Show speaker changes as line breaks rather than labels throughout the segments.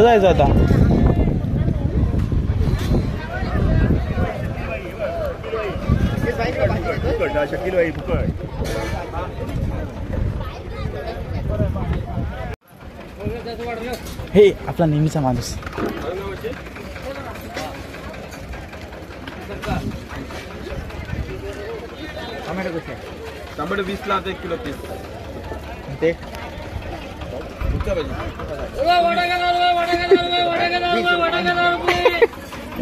कुठं जायचं आता?
शकील
हे आपला नेहमीचा माणूस.
टोमॅटो कसे
टमाटो वीसला आता एक किलो पीस
ते?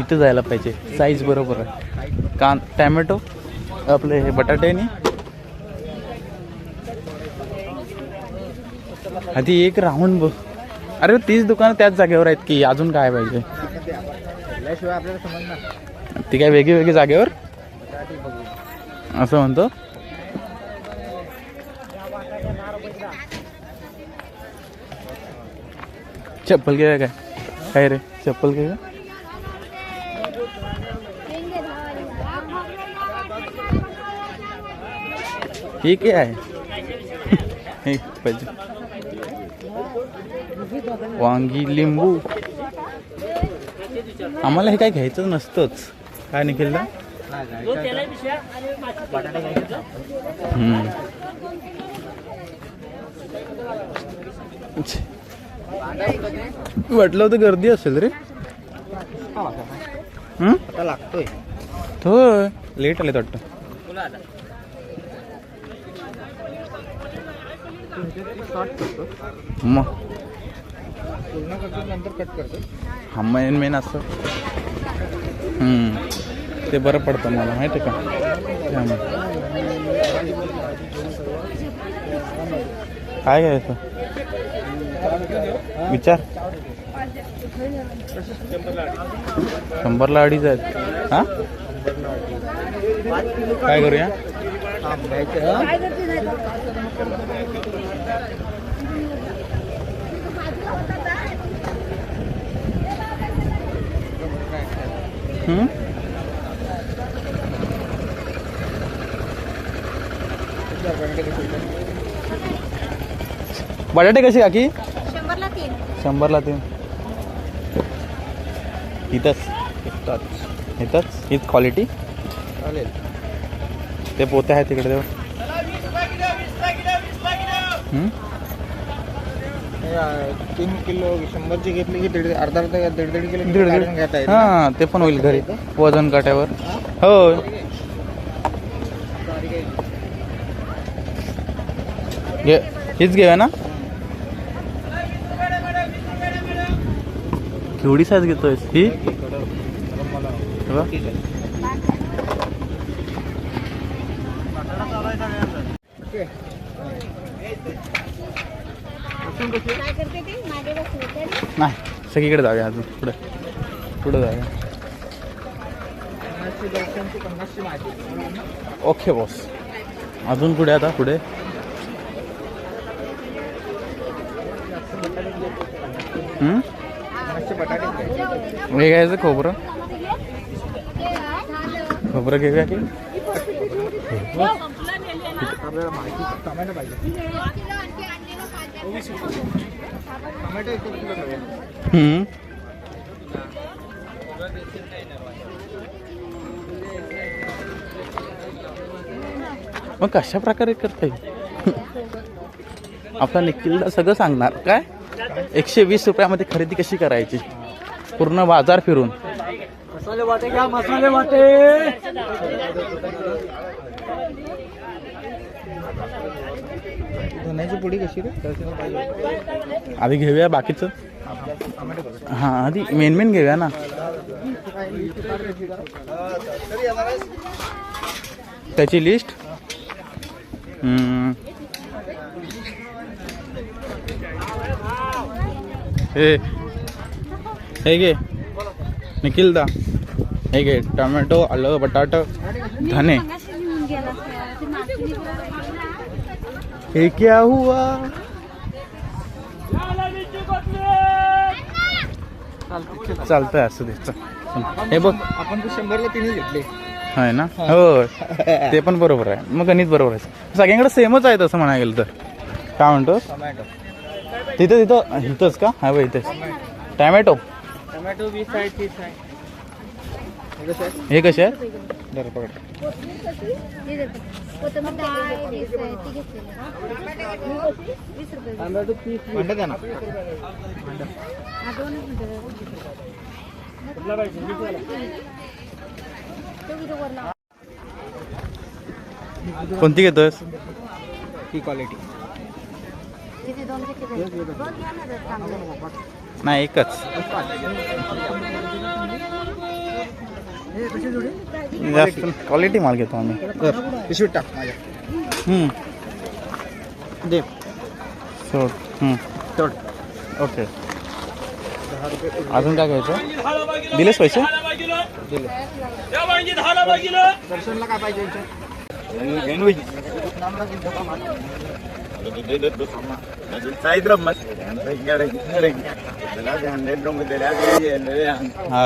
इथं जायला पाहिजे. साईज बरोबर आहे. कान टॅमॅटो आपले हे बटाटे आणि आधी एक राऊंड बघ. अरे तीच दुकानं त्याच जागेवर आहेत की अजून काय पाहिजे? ती काय वेगळी वेगळी जागेवर? असं म्हणतो. चप्पल घे काय? काय रे? चप्पल घे हे काय आहे. हे पाहिजे. वांगी लिंबू. आम्हाला हे काय घ्यायचं नसतंच. काय. छे. वाटलं होतं गर्दी असेल रे.
लागतोय.
होय. लेट आले वाटतं
शॉर्ट करतो
मग हा मेन मेन असं. ते बरं पडतं मला माहिती आहे का? त्यामुळे. काय घ्यायचं? विचार. शंभरला अडीच आहेत. हा? काय करूया? हम्म? बटाटे कसे काकी?
शंभरला तीन.
शंभरला तीन. इथंच. इथंच. हीच क्वालिटी
चालेल.
ते पोते आहेत तिकडे
तीन किलो शंभरची घेतली की दीड अर्धा अर्धा दीड दीड किलो
दीड दीड?
घेता येईल
हां ते पण होईल घरी वजन काट्यावर. हो? घे हीच घेऊया ना? केवढी साईज घेतोय ही? हे नाही सगळीकडे जाऊया अजून पुढे. पुढे जाऊया. ओके बॉस अजून कुठे आता? पुढे? हे? घ्यायचं खोबरं. खोबरं घेऊया की
आपल्याला माहिती टोमॅटो पाहिजे. टोमॅटो एक एक किलो घेऊया
हम्म. मग कशा प्रकारे करता येईल आपला निखिलला सगळं सांगणार. काय? एकशे वीस रुपयामध्ये खरेदी कशी करायची? पूर्ण बाजार फिरून.
मसाले वाटे घ्या मसाले वाटे. धन्याची पुडी कशी रे?
आधी घेऊया बाकीचं. हां आधी मेन मेन घेऊया ना. त्याची लिस्ट हे हे घे. निखिल दा हे घे. टोमॅटो आलं बटाट धने. हे क्या हुआ? चालतंय असं दे. हे बघ.
आपण शंभरला तिन्ही घेतले.
आहे ना? हो ते पण बरोबर आहे. मग गणित बरोबर आहे. सगळ्यांकडे सेमच आहे तसं म्हणायला गेलं तर. काय म्हणतोस?
टोमॅटो
तिथं तिथं. इथंच का? हा बघ इथेच. टॅमॅटो
टोमॅटो वीस आहे तीस आहे. हे कसं आहे बरं पकड. भांडं द्या ना.
कोणती घेतोस
ही क्वालिटी
नाही एकच. जास्त क्वालिटी माल घेतो आम्ही
तर पिशवीत टाक माझ्या
हम्म,
दे
सोड हम्म,
सोड
ओके अजून काय घ्यायचं दिलेच पैसे
दर्शनला काय पाहिजे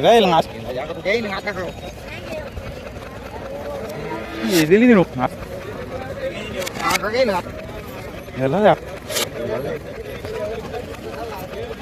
काय ना
येईन आता खाऊ.
दिली नाही रोख
आता येईन आता.
ह्याला द्या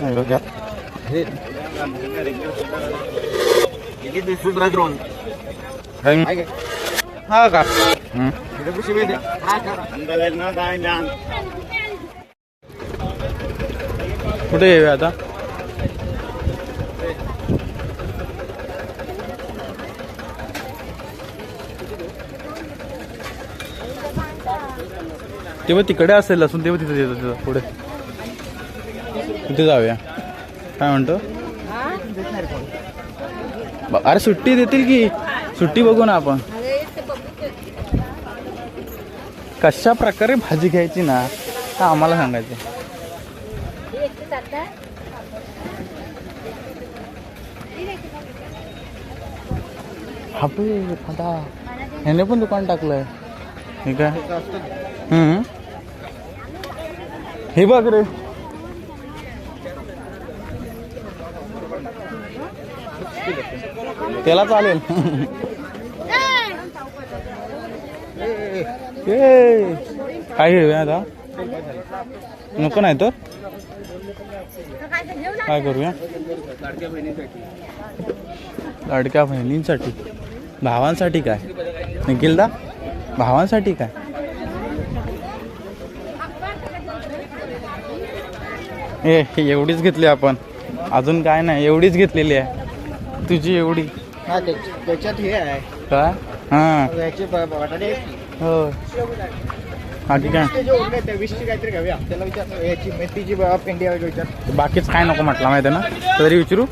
नाही हो, घ्या. काय?
काय घे?
हा का हम्म.
इथं पिशवी दे. काय करा?
कुठे येऊया आता तेव्हा तिकडे असेल लसूण तेव्हा तिथे येतो तिथं. पुढे. तिथे जाऊया. काय म्हणतो? अरे सुट्टी देतील की? सुट्टी बघू ना आपण. कशा प्रकारे भाजी घ्यायची ना तर आम्हाला सांगायचं.
एकशे आहे
आता ह्याने पण दुकान टाकलंय. हे काय? हम्म. हे बघ रे. त्याला चालेल. काय घेऊया आता? नको नाही तर? काय करूया? लाडक्या बहिणींसाठी. भावांसाठी काय? निखिलदा भावांसाठी काय? ए एवढीच घेतली आपण. अजून काय नाही एवढीच घेतलेली आहे. तुझी एवढी.
हा त्याच्या- त्याच्यात हे आहे.
काय हां.
याचे ब- बटाटे आहेत. की.
हो बाकी काय
ते जे उरले आहेत, त्या वीसची काहीतरी घेऊया. त्याला विचार याची मेथीची ब- पेंडी आहे का विचार
बाकीच काय नको म्हटलं माहिती आहे ना? तरी विचारू?